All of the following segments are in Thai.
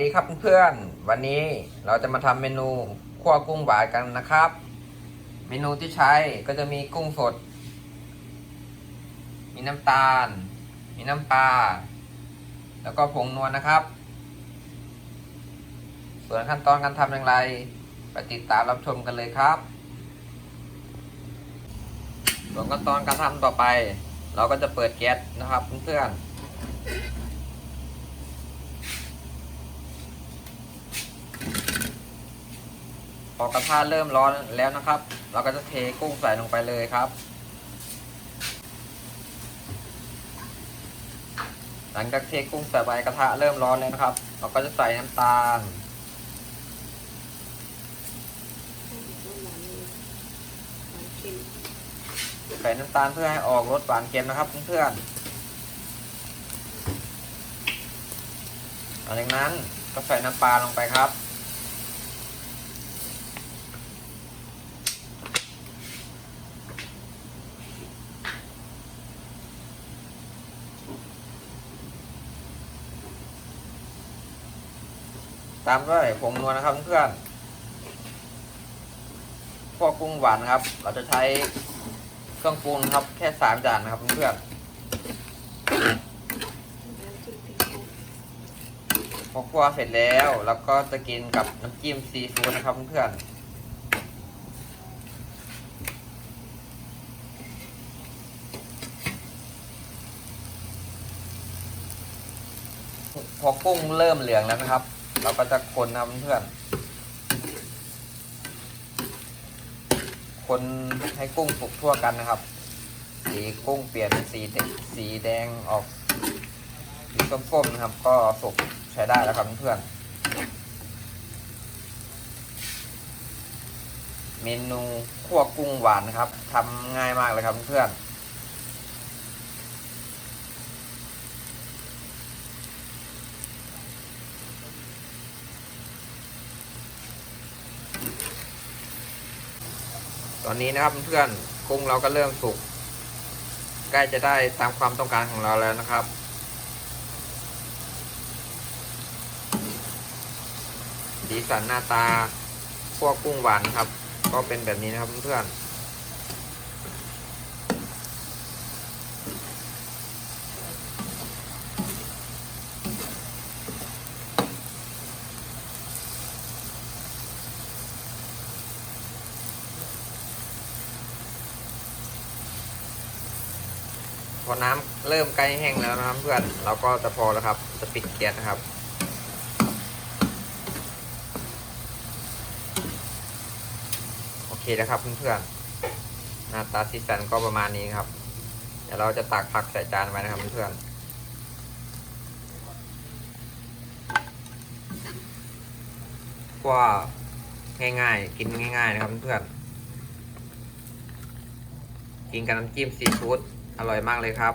สวัสดีครับเพื่อนๆ วันนี้เราจะมาทำเมนูคั่วกุ้งหวานกันนะครับ เมนูที่ใช้ก็จะมีกุ้งสด มีน้ำตาล มีน้ำปลา แล้วก็ผงนวลนะครับ ส่วนขั้นตอนการทำอย่างไรไปติดตามรับชมกันเลยครับ ส่วนขั้นตอนการทำต่อไป เราก็จะเปิดแก๊สนะครับเพื่อนๆ พอกระทะเริ่มร้อนแล้วนะครับ เราก็จะเทกุ้งใส่ลงไปเลยครับ หลังจากเทกุ้งใส่ไปกระทะเริ่มร้อนแล้วนะครับ เราก็จะใส่น้ำตาล ใส่น้ำตาลเพื่อให้ออกรสหวานเค็มนะครับเพื่อนๆหลังจากนั้นก็ใส่น้ำปลาลงไปครับ ตามด้วยผงนัวนะครับเพื่อนพวกกุ้งหวานครับ เราจะใช้เครื่องปรุงครับ แค่สามจานนะครับเพื่อนพอคั่วเสร็จแล้วเราก็จะกินกับน้ำจิ้มซีฟู้ดนะครับเพื่อนพอกุ้งเริ่มเหลืองแล้วนะครับ เราก็จะคนนะเพื่อนคนให้กุ้งสุกทั่วกันนะครับ สีกุ้งเปลี่ยนเป็นสีแดงสีแดงออกสีส้มๆนะครับ ก็สุกใช้ได้แล้วครับเพื่อนเมนูคั่วกุ้งหวานนะครับทำง่ายมากเลยครับเพื่อน ตอนนี้นะครับเพื่อนกุ้งเราก็เริ่มสุก ใกล้จะได้ตามความต้องการของเราแล้วนะครับสีสันหน้าตาพวกกุ้งหวานครับ ก็เป็นแบบนี้นะครับเพื่อน อน้ำเริ่มใกล้แห้งแล้วนะครับเพื่อนเราก็จะพอแล้วครับ จะปิดแก๊สนะครับ โอเคนะครับเพื่อนๆหน้าตาสีสันก็ประมาณนี้ครับ เดี๋ยวเราจะตักผักใส่จานไว้นะครับเพื่อนๆว่าง่ายๆ กินง่ายๆ นะครับเพื่อนๆกินกับน้ำจิ้มซีฟู้ด อร่อยมากเลยครับ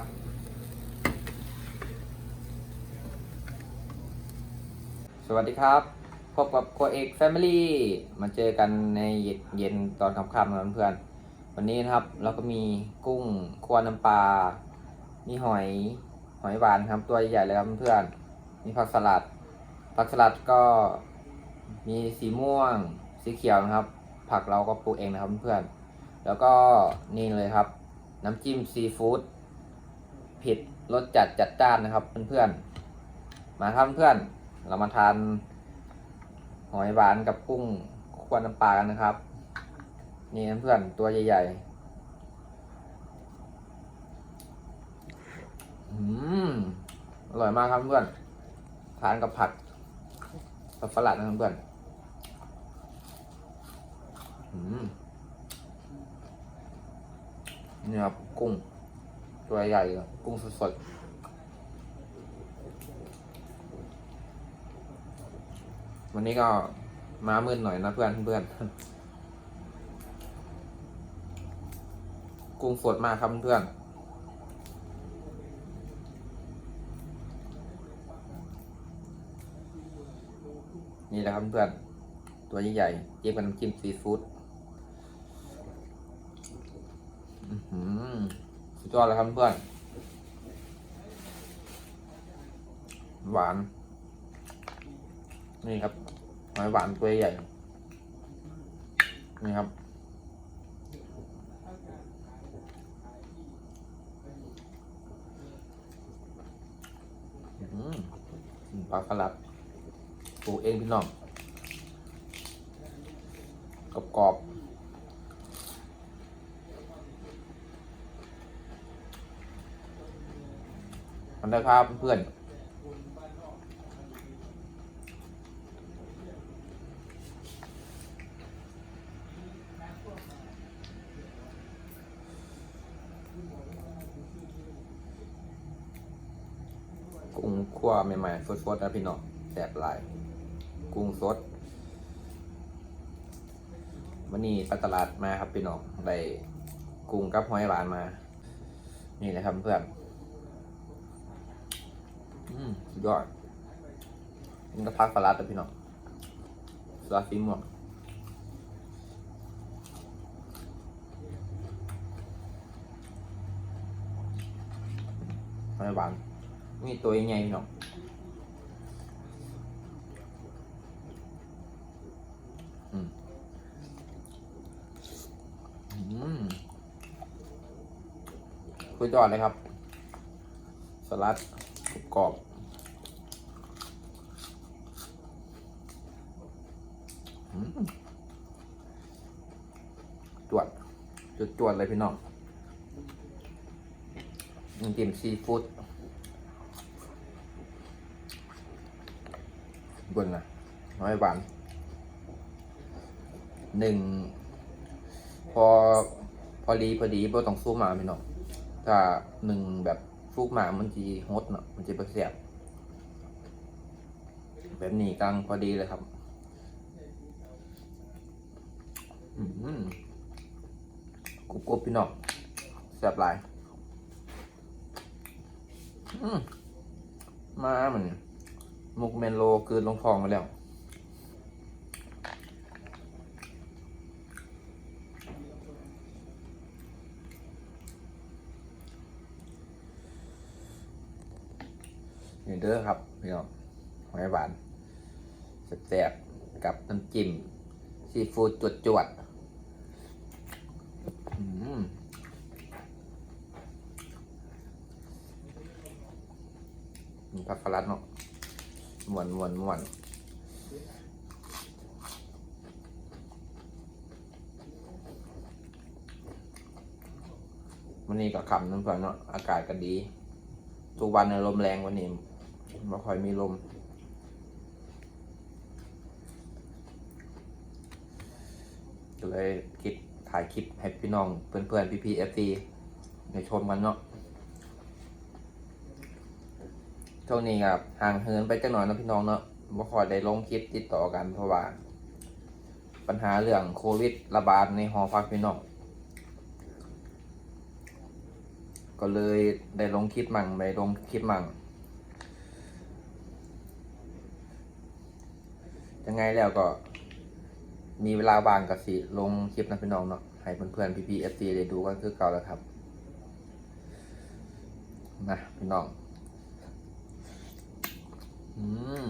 สวัสดีครับ พบกับโคเอกแฟมิลี่มาเจอกันในเย็นตอนค่ำๆนะเพื่อนๆ วันนี้นะครับเราก็มีกุ้งคั่วน้ำปลา มีหอยหอยหวานครับตัวใหญ่ๆเลยครับเพื่อนๆ มีผักสลัด ผักสลัดก็มีสีม่วง สีเขียวนะครับ ผักเราก็ปลูกเองนะครับเพื่อนๆ แล้วก็นี่เลยครับ น้ำจิ้มซีฟู้ดผ็ดรสจัดจัดจ้านนะครับเพื่อนๆ มาครับเพื่อนเรามาทานหอยหวานกับกุ้งควนน้ำปลากันนะครับ นี่เพื่อนตัวใหญ่ๆอืมอร่อยมากครับเพื่อนทานกับผัดผัดฝรั่งนะครับเพื่อนอืม นี่ครับกุ้ง ตัวใหญ่เลยกุ้งสดๆวันนี้ก็มามืดหน่อยนะเพื่อนเพื่อนกุ้งสดมากครับเพื่อนนี่แหละครับเพื่อนตัวใหญ่ๆเจี๊ยบกับน้ำจิ้มซีฟู้ดอื้อหือ สุดยอดเลยครับเพื่อน หวาน นี่ครับหอยหวานตัวใหญ่ นี่ครับ ปลาสลัดปลูกเองพี่น้องกรอบกรอบๆันได้ภาพเพื่อนกุ้งคั่วใหม่ๆสดๆนะพี่น้องแสบหลายกุ้งสดวันนี้ไปตลาดมาครับพี่น้องได้กุ้งกับหอยหวานมา นี่นะครับเพื่อน อืมสุด ยอดนี่ก็พักสลัดนะพี่น้องสลัดสีม่วงหอยหวานมีตัวใหญ่พี่น้องอืมอืมคุยจอดเลยครับ สลัดกรอบอืม จวดจุดจวดเลยพี่น้องน้ำจิ้มซีฟู้ดบนนะน้อยหวานหนึ่ง พอพอดีพอดีบ่ต้องสู้หมาพี่น้องถ้าหนึ่งแบบสู้หมามันจีฮดเนาะมันจะไปเสียบแบบนี้กลางพอดีเลยครับ อืม กรุบกรุบพี่น้องแซ่บหลายมาเหมือนมุกเมนโลกลืนลงคลองมาแล้วนี่เด้อครับพี่น้องหอยหวานแซ่บๆกับน้ำจิ้มซีฟู้ดจวดๆอืมมี ผักฟลัดเนาะมวนมวนมวนวันนี้ก็ขำน้ำเพื่อนเนาะอากาศก็ดี ทุกวันเนี่ยลมแรงวันนี้ไม่ค่อยมีลมก็เลยคิดถ่ายคลิปให้พี่น้องเพื่อนๆพี่ๆ FC ในชมกันเนาะ ช่วงนี้ครับห่างเหินไปจังหน่อยนะพี่น้องเนาะบ่ค่อยได้ลงคลิปติดต่อกันเพราะว่า ปัญหาเรื่องโควิดระบาดในหอพักพี่น้องก็เลยได้ลงคลิปมั่งไปลงคลิปมั่งยังไงแล้วก็ มีเวลาว่างก็สิลงคลิปนะพี่น้องเนาะให้เพื่อนๆพี่ๆเอฟซีได้ดูกันคือเก่าแล้วครับนะพี่น้อง อืม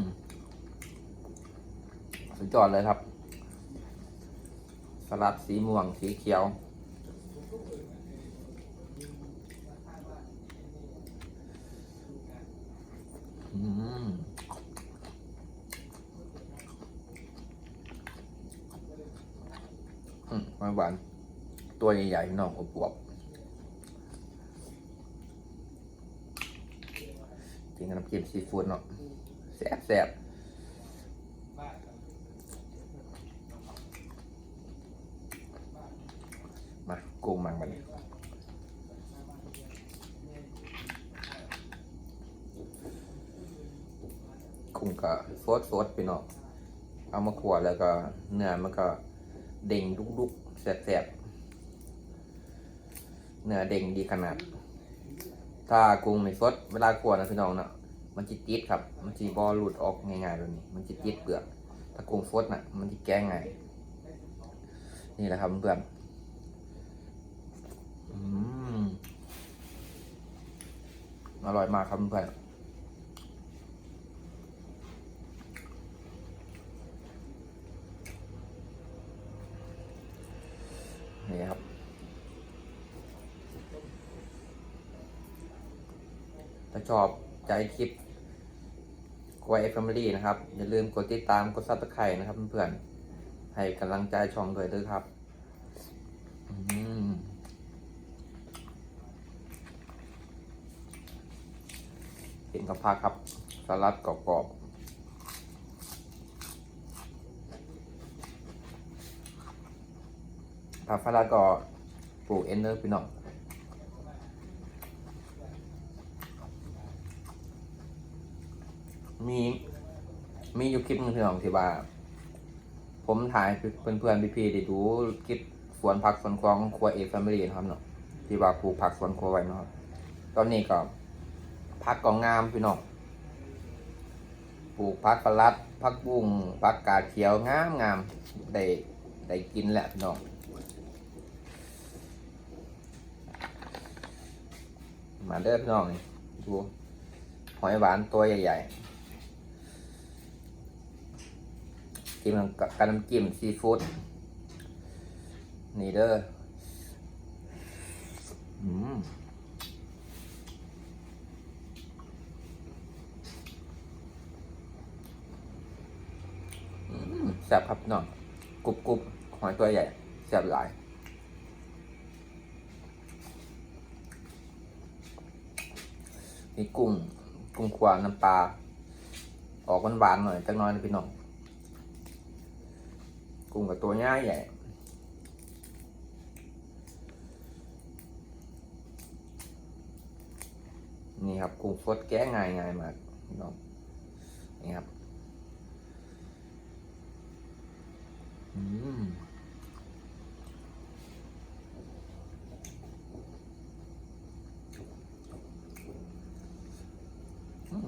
สุด ยอดเลยครับ สลัดสีม่วงสีเขียว อืมหวานหวานตัวใหญ่ๆน้องอบวบกินกับน้ำจิ้มซีฟู้ดเนาะแซ่บแซ่บมากุ้งมังบันนี้กุ้งก็ สดสดพี่น้องเอามาขวดแล้วก็เนื้อมันก็เด้งดุกๆแซ่บๆเนื้อเด้งดีขนาด ถ้ากุ้งไม่สดเวลาขวดนะพี่น้องเนาะมันจิติดครับ มันจีบอหลุดออกง่ายๆแบบนี้ มันจิติดเปลือกถ้ากุ้งฟดน่ะ มันจิแก้ง่ายนี่แหละครับเพื่อนอืมอร่อยมากครับเพื่อน นี่ครับ ถ้าชอบใจคลิปกวยเอฟแฟมิลี่นะครับ อย่าลืมกดติดตามกดซับสไครต์นะครับเพื่อนๆให้กำลังใจช่องด้วยด้วยครับเห็นกับผักครับสลัดกรอบๆ ผักสลัดก็ปลูกเอนเนอร์พี่น้องมีมีอยู่คลิปหนึงพี่น้องที่ว่า ผมถ่ายให้เพื่อนๆพี่ๆได้ดูคลิปสวนผักสวนครัวของครัวเอฟแฟมิลี่นะครับเนาะที่ว่าปลูกผักสวนครัวไว้เนาะตอนนี้ก็ผักก็งามพี่น้องปลูกผักกะลัดผักบุ้งผักกาดเขียวงามงามได้ได้กินแหละพี่น้อง มาเด้อพี่น้องนี่ดูหอยหวานตัวใหญ่ๆกินกับกับน้ำจิ้มซีฟู้ดนี่เด้ออืมแซ่บครับน้องกรุบกรุบหอยตัวใหญ่แซ่บหลาย นี่กุ้งกุ้งขวานน้ำปลาออกหวานๆหน่อยจักน้อยนะพี่น้องกุ้งกับตัวง่ายใหญ่นี่ครับกุ้งสดแก้ง่ายง่ายมากพี่น้องนี่ครับ อืม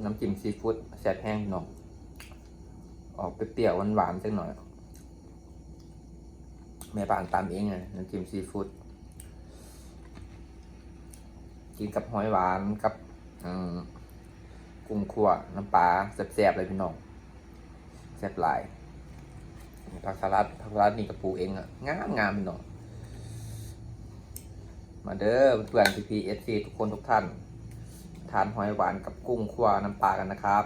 น้ำจิ้มซีฟู้ดแซ่บแห้งพี่น้องออกเปรี้ยวหวานๆสักหน่อย แม่บ้านตามเองไงน้ำจิ้มซีฟู้ดกินกับหอยหวานกับกุ้งขั่วน้ำปลาแซ่บๆเลยพี่น้องแซ่บหลายผักสลัดผักสลัดนี่กับปูเองอะงามงามพี่น้องมาเด้อเพื่อนพีพีเอสซีทุกคนทุกท่าน ทานหอยหวานกับกุ้งขั่วน้ำปลากันนะครับ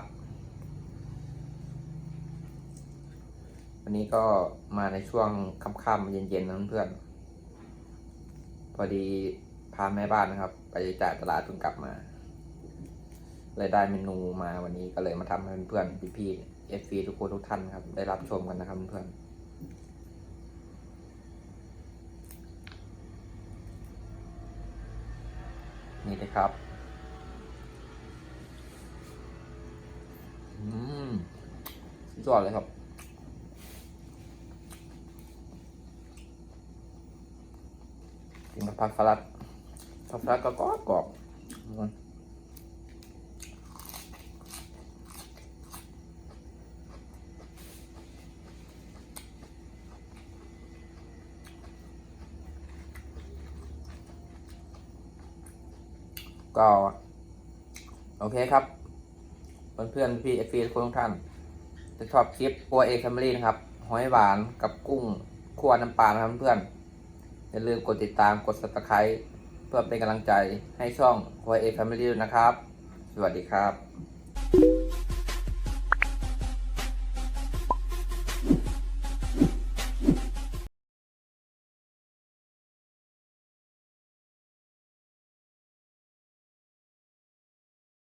วันนี้ก็มาในช่วงค่ำๆเย็นๆนะเพื่อนพอดีพาแม่บ้านนะครับ ไปจ่ายตลาดเพิ่งกลับมาเลยได้เมนูมาวันนี้ก็เลยมาทำให้เพื่อนๆพี่ๆเอฟซีทุกคนทุกท่านครับ ได้รับชมกันนะครับเพื่อนนี่เลยครับ อืมสุดยอดเลยครับ กินกับผักสลัดผักสลัดก็กรอบกรอบก็โอเคครับ เพื่อนๆพี่เอฟซีทุกคนทุกท่านจะชอบคลิปปัวเอแฟมิลี่นะครับหอยหวานกับกุ้งคั่วน้ำปลานะครับเพื่อนอย่าลืมกดติดตามกดซับสไครต์เพื่อเป็นกำลังใจให้ช่อง Huawei Family ด้วยนะครับ สวัสดีครับ